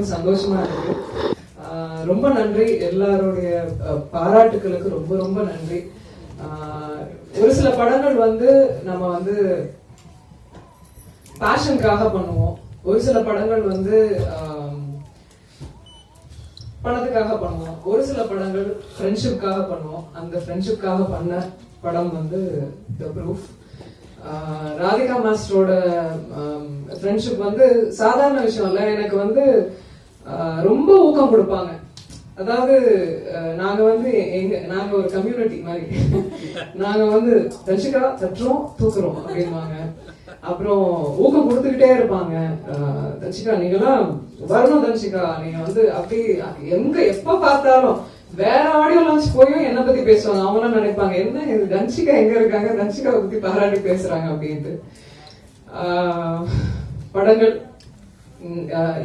இன்னும் சந்தோஷமா இருக்கு. ரொம்ப நன்றி. எல்லாருடைய பாராட்டுகளுக்கு ரொம்ப ரொம்ப நன்றி. ஆஹ் ஒரு சில படங்கள் வந்து நம்ம வந்து பேஷனுக்காக பண்ணுவோம். ஒரு சில படங்கள் வந்து பணத்துக்காக பண்ணுவோம். ஒரு சில படங்கள் ஃப்ரெண்ட்ஷிப்காக பண்ணுவோம். அந்த ஃப்ரெண்ட்ஷிப்காக பண்ண படம் வந்து த ப்ரூஃப் ராதிகா மாஸ்டரோட ஃப்ரெண்ட்ஷிப் வந்து சாதாரண விஷயம் இல்லை. எனக்கு வந்து ரொம்ப ஊக்கம் கொடுப்பாங்க. அதாவது நாங்க வந்து எங்க நாங்க ஒரு கம்யூனிட்டி மாதிரி. நாங்க வந்து தர்ஷிகா தட்டுறோம் தூக்குறோம் அப்படின்வாங்க அப்புறம் ஊக்கம் கொடுத்துக்கிட்டே இருப்பாங்க. அஹ், தர்ஷிகா நீங்களாம் வரணும் தர்ஷிகா நீங்க வந்து அப்படி எங்க எப்ப பார்த்தாலும் வேற ஆடியோ லான்ச் போயும் என்ன பத்தி பேசுவாங்க. அவங்களாம் நினைப்பாங்க என்ன இது தன்ஷிகா எங்க இருக்காங்க? தன்ஷிகாவை பத்தி பாராட்டி பேசுறாங்க அப்படின்ட்டு. படங்கள்.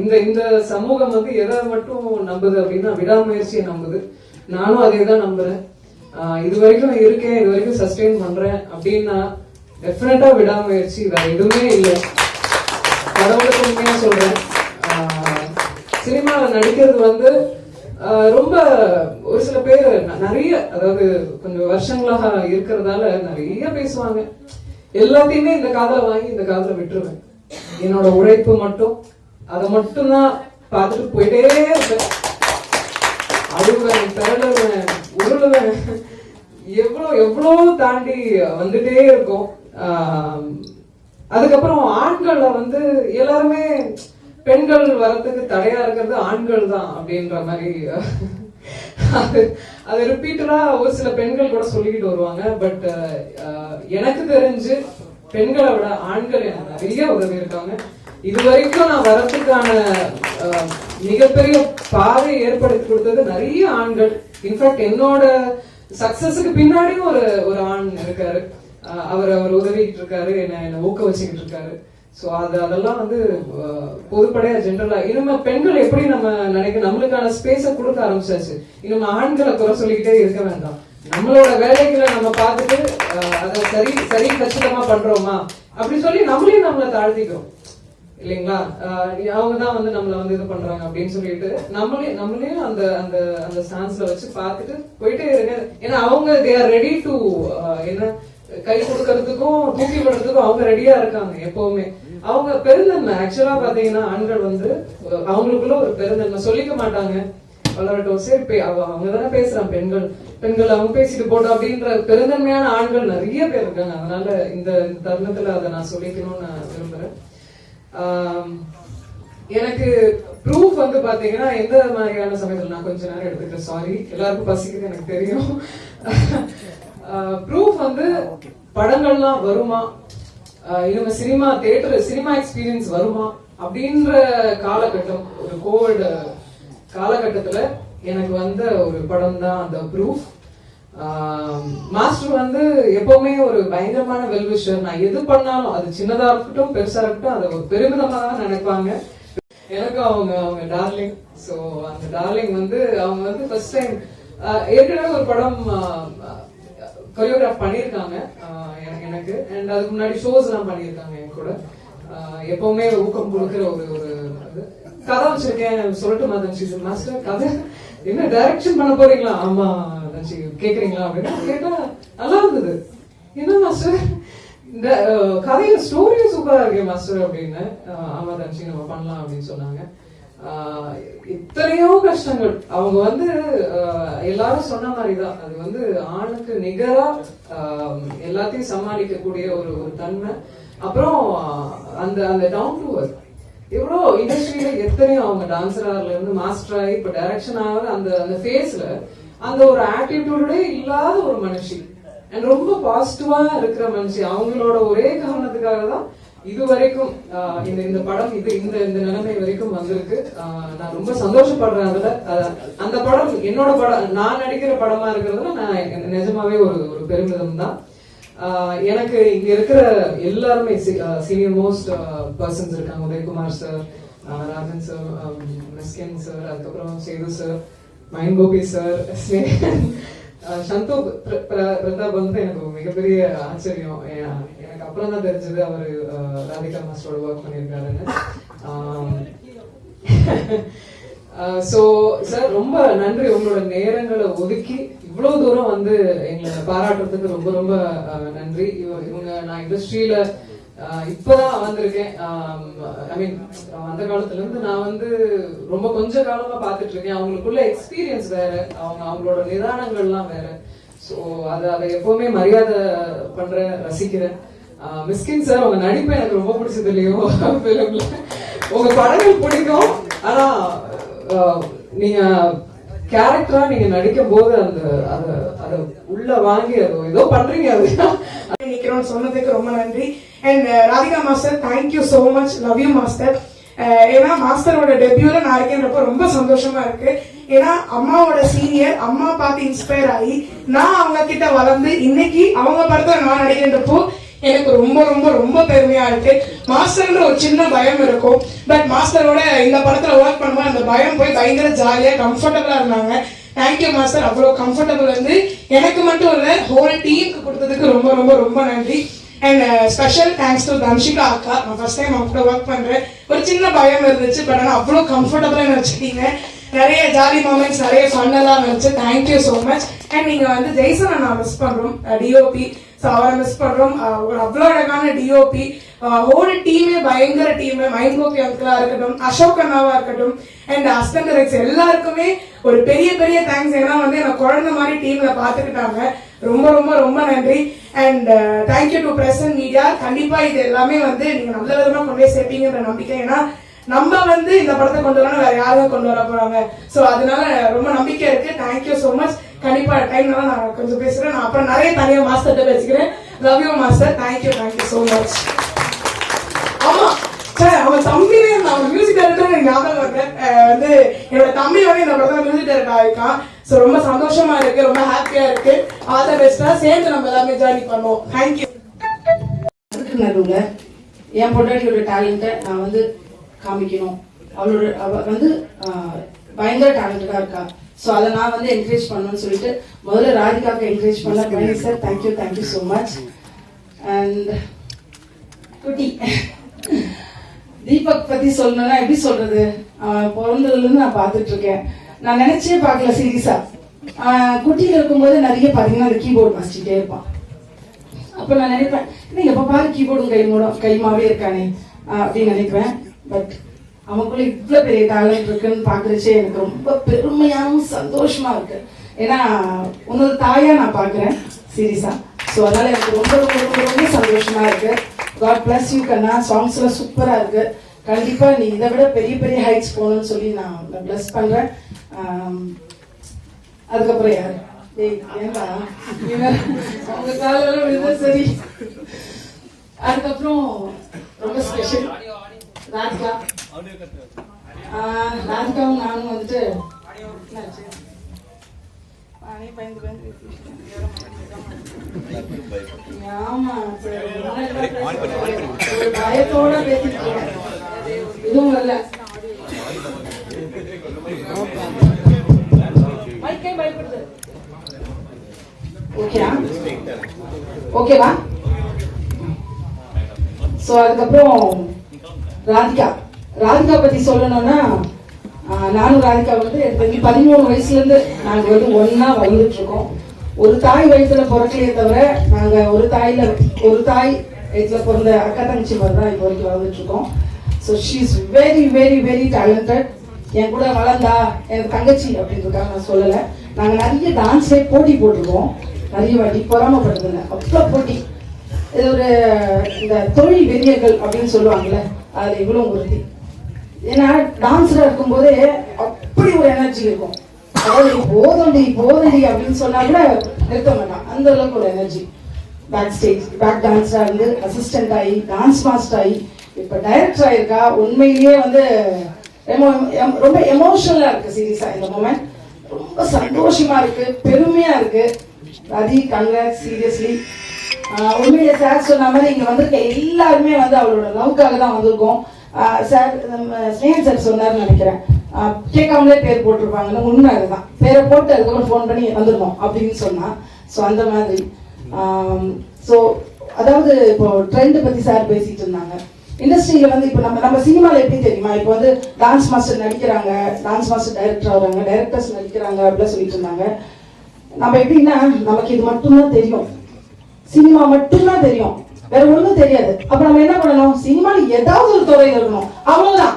இந்த இந்த சமூகம் வந்து எதை மட்டும் நம்புது அப்படின்னா விடாமுயற்சியை நம்புது. நானும் அதே தான் நம்புறேன். இது வரைக்கும் இருக்கேன் இது வரைக்கும் சஸ்டெயின் பண்றேன் அப்படின்னா டெஃபினட்டா விடாமுயற்சி வேற எதுவுமே இல்லை. கடவுளுக்கு உண்மையா சொல்றேன். சினிமாவில் நடிக்கிறது வந்து ரொம்ப ஒரு சில பேர் நிறைய அதாவது கொஞ்சம் வருஷங்களாக இருக்கிறதால நிறைய பேசுவாங்க. எல்லாத்தையுமே இந்த காதல வாங்கி இந்த காதல விட்டுருவேன். என்னோட உழைப்பு மட்டும் அதை மட்டும்தான் பார்த்துட்டு போயிட்டே இருப்பேன் அழுவேன் பிறழுவேன் உருளுவேன். எவ்வளோ எவ்வளோ தாண்டி வந்துட்டே இருக்கும். அதுக்கப்புறம் ஆண்கள்ல வந்து எல்லாருமே பெண்கள் வரத்துக்கு தடையா இருக்கிறது ஆண்கள் தான் அப்படின்ற மாதிரி அது அது ரிப்பீட்டடா ஒரு சில பெண்கள் கூட சொல்லிக்கிட்டு வருவாங்க. பட் எனக்கு தெரிஞ்சு பெண்களை விட ஆண்கள் எனக்கு நிறைய உதவி இருக்காங்க. இது வரைக்கும் நான் வரத்துக்கான அஹ், மிகப்பெரிய பாதை ஏற்படுத்தி கொடுத்தது நிறைய ஆண்கள். இன்ஃபேக்ட் என்னோட சக்சஸுக்கு பின்னாடியும் ஒரு ஒரு ஆண் இருக்காரு. அவர் அவர் உதவிட்டு இருக்காரு என்ன என்ன ஊக்க வச்சுக்கிட்டு இருக்காரு. சோ அது அதெல்லாம் வந்து பொதுப்படையா ஜென்ரலா இனிமே பெண்கள் எப்படி நம்ம நினைக்க நம்மளுக்கான ஸ்பேஸ கொடுக்க ஆரம்பிச்சாச்சு. இனிமே ஆண்களை குறை சொல்லிக்கிட்டே இருக்க வேண்டாம். நம்மளோட வேலைகளை நம்ம பார்த்துட்டு அதை சரி சரி கச்சிதமா பண்றோமா? அப்படி சொல்லி நம்மளே நம்மளை தாழ்த்திக்கிறோம். இல்லைங்களா? அவங்க தான் வந்து நம்மள வந்து இது பண்றாங்க அப்படின்னு சொல்லிட்டு நம்மளே நம்மளே அந்த அந்த அந்த ஸ்டான்ஸ்ல வச்சு பார்த்துட்டு போயிட்டே இருங்க. ஏன்னா அவங்க தே ஆர் ரெடி டு என்ன கை கொடுக்கறதுக்கும் தூக்கி விடுறதுக்கும் அவங்க ரெடியா இருக்காங்க எப்பவுமே. அவங்க பெருந்தன்மை ஆக்சுவலா பாத்தீங்கன்னா ஆண்கள் வந்து அவங்களுக்குள்ள ஒரு பெருந்தன்மை. சொல்லிக்க மாட்டாங்க. வளரட்டும் சரி அவ- அவங்க தானே பேசுறான் பெண்கள் பெண்கள் அவங்க பேசிட்டு போட்டோம் அப்படின்ற பெருந்தன்மையான ஆண்கள் நிறைய பேர் இருக்காங்க. அதனால இந்த தருணத்துல அதை நான் சொல்லிக்கணும்னு நான் விரும்புறேன். எனக்கு ப்ரூஃப் வந்து பாத்தீங்கன்னா எந்த மாதிரியான சமயத்தில் நான் கொஞ்ச நேரம் எடுத்துக்கிறேன் சாரி எல்லாருக்கும் பசிக்குது எனக்கு தெரியும். ப்ரூஃப் வந்து படங்கள்லாம் வருமா? ஆஹ் இனிமே சினிமா தேட்டர் சினிமா எக்ஸ்பீரியன்ஸ் வருமா? அப்படின்ற காலகட்டம் ஒரு கோவிட் காலகட்டத்துல எனக்கு வந்த ஒரு படம் தான் அந்த ப்ரூஃப் மாஸ்டர் வந்து எப்பவுமே ஒரு பயங்கரமான வெல்விஷர். நான் எது பண்ணாலும் அது சின்னதா இருக்கட்டும் பெருசா இருக்கட்டும் அதை ஒரு பெருமிதமாக தான் நினைப்பாங்க. எனக்கு அவங்க அவங்க டார்லிங் ஸோ அந்த டார்லிங் வந்து அவங்க வந்து ஃபர்ஸ்ட் டைம் ஏற்கனவே ஒரு படம் கொரியோகிராஃப் பண்ணியிருக்காங்க. எனக்கு- எனக்கு. அண்ட் அதுக்கு முன்னாடி ஷோஸ் எல்லாம் பண்ணியிருக்காங்க என் கூட. எப்பவுமே ஊக்கம் கொடுக்குற ஒரு ஒரு இது. கதை வச்சிருக்கேன் சொல்லட்டுமா தன்ஷி? மாஸ்டர் கதை? என்ன டைரக்ஷன் பண்ண போறீங்களா? ஆமா தன்ஷி கேக்குறீங்களா அப்படின்னா கேட்டா நல்லா இருந்தது. என்ன மாஸ்டர் இந்த கதையில ஸ்டோரி சூப்பரா இருக்கு மாஸ்டர் அப்படின்னு. ஆமா தன்ஷி நம்ம பண்ணலாம் அப்படின்னு சொன்னாங்க. இத்தனையோ கஷ்டங்கள். அவங்க வந்து எல்லாரும் சொன்ன மாதிரிதான். அது வந்து ஆணுக்கு நிகரா எல்லாத்தையும் சமாளிக்கக்கூடிய ஒரு ஒரு தன்மை. அப்புறம் அந்த அந்த டவுன் டு ஒர்க் எவ்வளோ இண்டஸ்ட்ரியில எத்தனையோ அவங்க டான்சரால இருந்து மாஸ்டர் ஆகி இப்ப டைரக்ஷன் ஆகிற அந்த அந்த ஃபேஸ்ல அந்த ஒரு ஆட்டிடியூடே இல்லாத ஒரு மனுஷி. அண்ட் ரொம்ப பாசிட்டிவா இருக்கிற மனுஷி. அவங்களோட ஒரே காரணத்துக்காக தான் இது வரைக்கும் இந்த இந்த படம் இது இந்த இந்த நிலைமை வரைக்கும் வந்திருக்கு. நான் ரொம்ப சந்தோஷப்படுறேன் அதுல. அந்த படம் என்னோட படம் நான் நடிக்கிற படமா இருக்கிறதுல நான் நிஜமாவே ஒரு ஒரு பெருமிதம் தான். எனக்கு இங்க இருக்கிற எல்லாருமே சீனியர் மோஸ்ட் பர்சன்ஸ் இருக்காங்க. Udhayakumar sir Rajan sir Mysskin sir அதுக்கப்புறம் சேது சார் மயன் கோபி சார் சந்தோ பிரதாப் வந்து எனக்கு மிகப்பெரிய ஆச்சரியம். எனக்கு அப்புறம் தான் தெரிஞ்சது அவர் ராதிகா மாஸ்டரோட ஒர்க் பண்ணியிருக்காருன்னு. ஸோ சார் ரொம்ப நன்றி. உங்களோட நேரங்களை ஒதுக்கி இவ்வளவு தூரம் வந்து எங்களை பாராட்டுறதுக்கு ரொம்ப ரொம்ப நன்றி. இவங்க நான் இண்டஸ்ட்ரியில இப்பதான் வந்திருக்கேன். ஐ மீன் அந்த காலத்துல இருந்து நான் வந்து ரொம்ப கொஞ்ச காலமா பாத்துட்டு இருக்கேன் அவங்களுக்குள்ள எக்ஸ்பீரியன்ஸ் வேற. அவங்க அவங்களோட நிதானங்கள்லாம் வேற. ஸோ அதை அதை எப்பவுமே மரியாதை பண்றேன் ரசிக்கிறேன் மிஸ்கின் சார் உங்க நடிப்பு எனக்கு ரொம்ப பிடிச்சது இல்லையோ? உங்க படங்கள் பிடிக்கும். ஆனா நீங்க கேரக்டரா நீங்க நடிக்கும் போது அந்த அதை உள்ள வாங்கி அது ஏதோ பண்றீங்க அது. நிக்கிறோம் சொன்னதுக்கு ரொம்ப நன்றி. And uh, Radhika master thank you so much love you master ஏன்னா மாஸ்டரோட டெபியூல நான் இருக்கேன்றப்ப ரொம்ப சந்தோஷமா இருக்கு. ஏன்னா அம்மாவோட சீனியர் அம்மா பார்த்து இன்ஸ்பயர் ஆகி நான் அவங்க கிட்ட வளர்ந்து இன்னைக்கு அவங்க படத்தை நான் நடிக்கிறப்போ எனக்கு ரொம்ப ரொம்ப ரொம்ப பெருமையா இருக்கு. மாஸ்டர்ன்ற ஒரு சின்ன பயம் இருக்கும். பட் மாஸ்டரோட இந்த படத்துல ஒர்க் பண்ணும்போது அந்த பயம் போய் பயங்கர ஜாலியா கம்ஃபர்டபுளா இருந்தாங்க. தேங்க்யூ மாஸ்டர் அவ்வளோ கம்ஃபர்டபுள் வந்து எனக்கு மட்டும் இல்லை ஹோல் டீமுக்கு கொடுத்ததுக்கு ரொம்ப ரொம்ப ரொம்ப நன்றி. And special thanks to Dhanshika அக்கா. நான் ஃபர்ஸ்ட் டைம் அவங்க கூட ஒர்க் பண்ணுறேன் ஒரு சின்ன பயம் இருந்துச்சு பட் ஆனால் அவ்வளோ கம்ஃபர்டபுளாக நினச்சிட்டீங்க நிறைய ஜாலி மூமெண்ட்ஸ் நிறைய ஃபன்னெல்லாம் இருந்துச்சு தேங்க்யூ ஸோ மச் அண்ட் நீங்கள் வந்து ஜெய்சனை நான் மிஸ் பண்ணுறோம் டிஓபி ஸோ அவரை மிஸ் பண்றோம். ஒரு அவ்வளோ அழகான டிஓபி ஹோல் டீமே பயங்கர டீம் மைண்ட் அங்கிளா இருக்கட்டும் அசோக் அண்ணாவா இருக்கட்டும் அண்ட் அஸ்தன் ரெக்ஸ் எல்லாருக்குமே ஒரு பெரிய பெரிய தேங்க்ஸ் ஏன்னா வந்து என்ன குழந்தை மாதிரி டீம்ல பாத்துக்கிட்டாங்க ரொம்ப ரொம்ப ரொம்ப நன்றி. And thank you to present media கண்டிப்பா இது எல்லாமே வந்து நீங்க நல்ல விதமா கொண்டு போய் சேர்ப்பீங்கன்ற நம்பிக்கை. ஏன்னா நம்ம வந்து இந்த படத்தை கொண்டு வரணும் வேற யாரும் கொண்டு வர போறாங்க. ஸோ அதனால ரொம்ப நம்பிக்கை இருக்கு. தேங்க்யூ ஸோ மச் கண்டிப்பா தான் நான் கொஞ்சம் பேசுறேன். நான் அப்புறம் நிறைய தனியா மாஸ்டர்கிட்ட பேசிக்கிறேன். Love you master thank you thank you so much ஆமா சார் அவன் தம்பினே அவன் மியூசிக் டைரக்டர் எனக்கு ஞாபகம் வருது வந்து என்னோட தம்பியோட இந்த படத்துல மியூசிக் டைரக்டர் ஆயிருக்கான். ஸோ ரொம்ப சந்தோஷமா இருக்கு. ரொம்ப ஹாப்பியா இருக்கு. ஆல் த பெஸ்டா சேர்ந்து நம்ம எல்லாமே ஜாயின் பண்ணுவோம். தேங்க்யூ அதுக்கு என் பொண்டாட்டியோட டேலண்ட்டை நான் வந்து காமிக்கணும். அவளோட அவ வந்து பயங்கர டேலண்டடாக இருக்கா. ஸோ அதை நான் வந்து என்கரேஜ் பண்ணணும்னு சொல்லிட்டு முதல்ல ராதிகாவுக்கு என்கரேஜ் பண்ண பண்ணி sir thank you thank you so much and குட்டி. தீபக் பத்தி சொல்லணும்னா எப்படி சொல்றது? அவன் பிறந்ததுல இருந்து நான் பார்த்துட்டு இருக்கேன் நான் நினைச்சே பார்க்கல சீரியஸா. குட்டியில இருக்கும்போது நிறைய பாத்தீங்கன்னா அந்த கீபோர்டு வாசிச்சுட்டே இருப்பான். அப்ப நான் நினைப்பேன் எப்ப பாரு கீபோர்டும் கை மூடம் கைமாவே இருக்கானே அப்படின்னு நினைப்பேன். பட் அவனுக்குள்ள இவ்வளவு பெரிய டேலண்ட் இருக்குன்னு பாக்குறச்சே எனக்கு ரொம்ப பெருமையாகவும் சந்தோஷமா இருக்கு. ஏன்னா உன்னோட தாயா நான் பாக்குறேன் சீரியஸா ஸோ அதனால எனக்கு ரொம்ப ரொம்ப ரொம்ப ரொம்ப சந்தோஷமா இருக்கு. காட் பிளஸ் யூ கண்ணா. சாங்ஸ் எல்லாம் சூப்பரா இருக்கு. கண்டிப்பா நீ இதை விட பெரிய பெரிய ஹைட்ஸ் போகணும்னு சொல்லி நான் பிளஸ் பண்றேன். அதுக்கப்புறம் யாரு? டேய், ஏன்டா அவங்க காலெல்லாம் விழுந்தா சரி. அதுக்கப்புறம் ரொம்ப ஸ்பெஷல் ராஜா ராதிகாவும் நானும் வந்துட்டு? நானே பயந்து பயந்து பேசிட்டேன். ஆமா பயத்தோட பேசிட்டு. இதுவும் வரல மைக்கே பயப்படுது ஓகேயா ஓகேவா சோ அதுக்கப்புறம் ராதிகா ராதிகா பத்தி சொல்லணும்னா நானும் ராதிகா வந்து எனக்கு தெரிஞ்சு பதிமூணு வயசுல இருந்து நாங்க வந்து ஒன்றா வளர்ந்துட்டு இருக்கோம் ஒரு தாய் வயிற்றுல பிறக்கலையே தவிர நாங்க ஒரு தாயில ஒரு தாய் வயிற்றுல பிறந்த அக்கா தங்கச்சி மாதிரி தான் இப்போ வரைக்கும் வளர்ந்துட்டு இருக்கோம் so she is very very very talented என் கூட வளர்ந்தா எனக்கு தங்கச்சி அப்படின்றதுக்காக நான் சொல்லலை. நாங்கள் நிறைய டான்ஸே போட்டி போட்டிருக்கோம். நிறைய வாட்டி பொறாமப்படுறதில்ல. அவ்வளோ போட்டி. இது ஒரு இந்த தொழில் வெறியர்கள் அப்படின்னு சொல்லுவாங்கல்ல அது இவ்வளவு உறுதி ஏன்னா டான்ஸ்ல இருக்கும்போது அப்படி ஒரு எனர்ஜி இருக்கும். அதாவது போதண்டி போதண்டி அப்படின்னு சொன்னா கூட நிறுத்த மாட்டான். அந்த அளவுக்கு ஒரு எனர்ஜி பேக் ஸ்டேஜ் பேக் டான்ஸாக இருந்து அசிஸ்டன்ட் ஆகி டான்ஸ் மாஸ்டர் ஆகி இப்ப டைரக்டர் ஆயிருக்கா உண்மையிலேயே வந்து ரொம்ப எமோஷனலா இருக்கு சீரியஸா இந்த மூமெண்ட் ரொம்ப சந்தோஷமா இருக்கு பெருமையா இருக்கு. ரதி கங்க்ராட் சீரியஸ்லி உண்மையிலே சார் சொன்ன மாதிரி இங்க வந்திருக்க எல்லாருமே வந்து அவளோட லவ்க்காக தான் வந்திருக்கோம். சார் நம்ம ஸ்னேகன் சார் சொன்னார்னு நினைக்கிறேன். கேட்காமலே பேர் போட்டிருப்பாங்கன்னு உண்மை அதுதான். பேரை போட்டு அதுக்கப்புறம் ஃபோன் பண்ணி வந்துருக்கோம் அப்படின்னு சொன்னால் ஸோ அந்த மாதிரி. ஸோ அதாவது இப்போ ட்ரெண்ட் பற்றி சார் பேசிட்டு இருந்தாங்க. இண்டஸ்ட்ரியில் வந்து இப்போ நம்ம நம்ம சினிமாவில் எப்படி தெரியுமா? இப்போ வந்து டான்ஸ் மாஸ்டர் நடிக்கிறாங்க டான்ஸ் மாஸ்டர் டைரக்டர் ஆகிறாங்க டைரக்டர்ஸ் நடிக்கிறாங்க அப்படிலாம் சொல்லிட்டு இருந்தாங்க. நம்ம எப்படின்னா நமக்கு இது மட்டும்தான் தெரியும். சினிமா மட்டும்தான் தெரியும். வேற ஒண்ணும் தெரியாது. அப்ப நம்ம என்ன பண்ணணும்? சினிமால ஏதாவது ஒரு துறை இருக்கணும். அவ்வளவுதான்.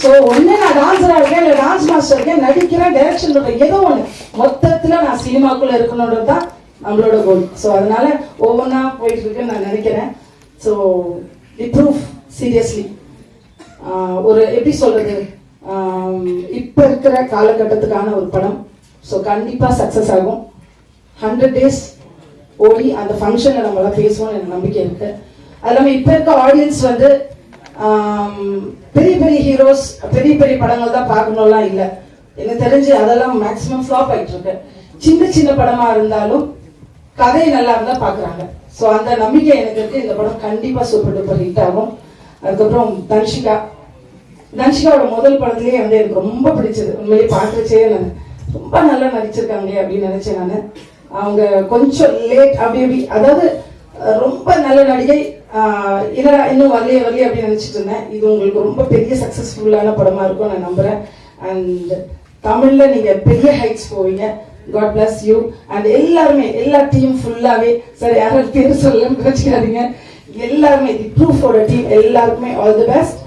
சோ ஒண்ணு நான் டான்ஸரா இருக்கேன் இல்ல டான்ஸ் மாஸ்டர் இருக்கேன் நடிக்கிறேன் டைரக்ஷன் பண்றேன் ஏதோ ஒண்ணு. மொத்தத்துல நான் சினிமாக்குள்ள இருக்கணும்ன்றது தான் நம்மளோட கோல் சோ அதனால ஒவ்வொன்றா போயிட்டு இருக்குன்னு நான் நினைக்கிறேன். ஸோ தி ப்ரூஃப் சீரியஸ்லி ஒரு எப்படி சொல்றது? இப்போ இப்ப இருக்கிற காலகட்டத்துக்கான ஒரு படம். ஸோ கண்டிப்பா சக்சஸ் ஆகும். ஹண்ட்ரட் டேஸ் ஓடி அந்த ஃபங்க்ஷனில் நம்மளாம் பேசுவோம்னு எனக்கு நம்பிக்கை இருக்கு. அது இல்லாமல் இப்போ இருக்க ஆடியன்ஸ் வந்து பெரிய பெரிய ஹீரோஸ் பெரிய பெரிய படங்கள் தான் பார்க்கணும்லாம் இல்லை. எனக்கு தெரிஞ்சு அதெல்லாம் மேக்ஸிமம் ஃப்ளாப் ஆகிட்டு இருக்கு. சின்ன சின்ன படமாக இருந்தாலும் கதை நல்லா இருந்தால் பார்க்குறாங்க. ஸோ அந்த நம்பிக்கை எனக்கு இருக்கு. இந்த படம் கண்டிப்பாக சூப்பர் டூப்பர் ஹிட் ஆகும். அதுக்கப்புறம் தன்ஷிகா. தன்ஷிகாவோட முதல் படத்துலேயே வந்து எனக்கு ரொம்ப பிடிச்சது. உண்மையிலேயே பார்த்துச்சே நான் ரொம்ப நல்லா நடிச்சிருக்காங்களே அப்படின்னு நினச்சேன் நான். அவங்க கொஞ்சம் லேட் அப்படி அப்படி அதாவது ரொம்ப நல்ல நடிகை. ஆஹ், இன்னும் வரலையே வரலையே அப்படின்னு நினச்சிட்டு இருந்தேன். இது உங்களுக்கு ரொம்ப பெரிய சக்ஸஸ்ஃபுல்லான படமா இருக்கும் நான் நம்புறேன். அண்ட் தமிழ்ல நீங்க பெரிய ஹைட்ஸ் போவீங்க. காட் பிளஸ் யூ அண்ட் எல்லாருமே எல்லா டீம் ஃபுல்லாவே சார் யாரும் பேர் சொல்ல பிரச்சிக்காதீங்க எல்லாருமே தி ப்ரூஃபோட டீம் எல்லாருக்குமே all the best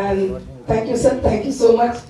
and thank you sir thank you so much